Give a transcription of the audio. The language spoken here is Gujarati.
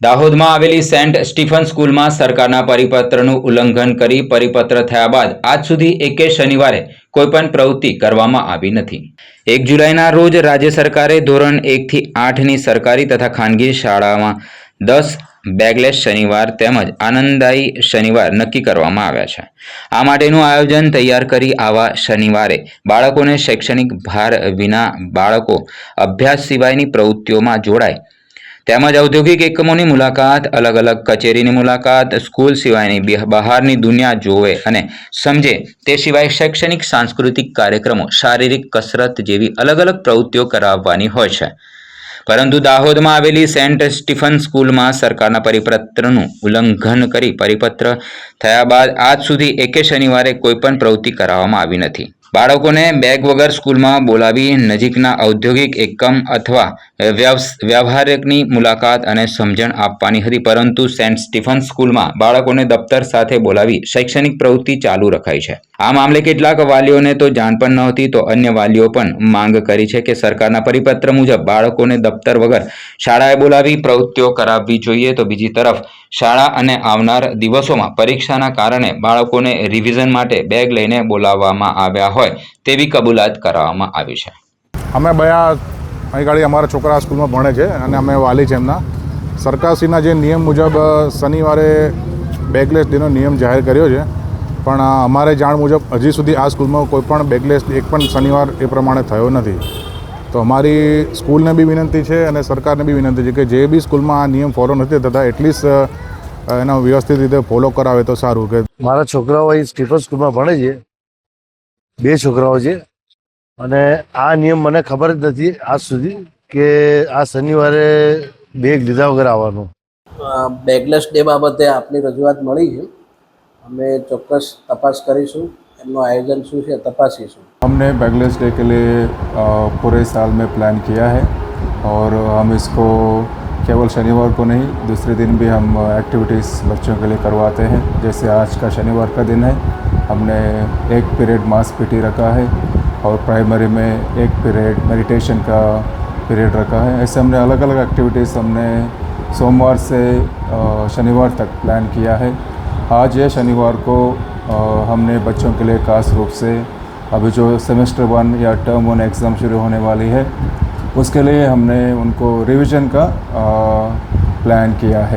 દાહોદમાં આવેલી સેન્ટ સ્ટીફન સ્કૂલમાં સરકારના પરિપત્રનું ઉલ્લંઘન કરી પરિપત્ર થયા બાદ આજ સુધી એકે શનિવારે કોઈપણ પ્રવૃત્તિ કરવામાં આવી નથી. એક જુલાઈના રોજ રાજ્ય સરકારે ધોરણ એકથી આઠની સરકારી તથા ખાનગી શાળામાં દસ બેગલેસ શનિવાર તેમજ આનંદદાયી શનિવાર નક્કી કરવામાં આવ્યા છે. આ માટેનું આયોજન તૈયાર કરી આવા શનિવારે બાળકોને શૈક્ષણિક ભાર વિના બાળકો અભ્યાસ સિવાયની પ્રવૃત્તિઓમાં જોડાય તેમજ ઔદ્યોગિક એકમોની મુલાકાત અલગ અલગ કચેરીની મુલાકાત, સ્કૂલ સિવાયની બિહ- બહારની દુનિયા જોવે અને સમજે તે સિવાય શૈક્ષણિક, સાંસ્કૃતિક કાર્યક્રમો, શારીરિક કસરત જેવી અલગ અલગ પ્રવૃત્તિઓ કરાવવાની હોય છે. પરંતુ દાહોદમાં આવેલી સેન્ટ સ્ટીફન સ્કૂલમાં સરકારના પરિપત્રનું ઉલ્લંઘન કરી પરિપત્ર થયા બાદ આજ સુધી એકે શનિવારે કોઈપણ પ્રવૃત્તિ કરાવવામાં આવી નથી. બાળકોને બેગ વગર સ્કૂલમાં બોલાવી નજીકના ઔદ્યોગિક એકમ અથવા વ્યવહારિકની મુલાકાત અને સમજણ આપવાની હતી, પરંતુ સેન્ટ સ્ટીફન સ્કૂલમાં બાળકોને દફતર સાથે બોલાવી શૈક્ષણિક પ્રવૃત્તિ ચાલુ રખાઈ છે. આ મામલે કેટલાક વાલીઓને તો જાણ પણ નહોતી, તો અન્ય વાલીઓ પણ માંગ કરી છે કે સરકારના પરિપત્ર મુજબ બાળકોને દફતર વગર શાળાએ બોલાવી પ્રવૃત્તિઓ કરાવવી જોઈએ. તો બીજી તરફ, શાળા અને આવનાર દિવસોમાં પરીક્ષાના કારણે બાળકોને રિવિઝન માટે બેગ લઈને બોલાવવામાં આવ્યા હોય તેવી કબૂલાત કરાવવામાં આવી છે. અમે બયા અહીં ગાડી અમારા છોકરા સ્કૂલમાં ભણે છે અને અમે વાલી છે એમના. સરકારશ્રીના જે નિયમ મુજબ શનિવારે બેગલેસ ડેનો નિયમ જાહેર કર્યો છે. પણ અમારે જાણ મુજબ હજી સુધી આ સ્કૂલમાં કોઈ પણ બેગલેસ એક પણ શનિવાર એ પ્રમાણે થયો નથી. તો અમારી સ્કૂલને બી વિનંતી છે અને સરકારને બી વિનંતી છે કે જે બી સ્કૂલમાં આ નિયમ ફોલો નથી થતા એટલીસ્ટ એનો વ્યવસ્થિત રીતે ફોલો કરાવે તો સારું કે મારા છોકરાઓ અહીં સ્ટીફન સ્કૂલમાં ભણે છે. બે છોકરાઓ છે અને આ નિયમ મને ખબર જ નથી આજ સુધી કે આ શનિવારે બેગ લીધા વગર આવવાનું બેગલેસ ડે બાબતે આપની રજૂઆત મળી છે અમે ચોક્કસ તપાસ કરીશું એમનું આયોજન શું છે તપાસીશું हमने बैगलेस डे के लिए अ, पूरे साल में प्लान किया है और हम इसको केवल शनिवार को नहीं दूसरे दिन भी हम एक्टिविटीज़ बच्चों के लिए करवाते हैं जैसे आज का शनिवार का दिन है हमने एक पीरियड मास पीटी रखा है और प्राइमरी में एक पीरियड मेडिटेशन का पीरियड रखा है। ऐसे हमने अलग अलग एक्टिविटीज़ हमने सोमवार से शनिवार तक प्लान किया है। आज ये शनिवार को हमने बच्चों के लिए खास रूप से अभी जो सेमेस्टर वन या टर्म वन एग्ज़ाम शुरू होने वाली है, उसके लिए हमने उनको रिवीजन का प्लान किया है।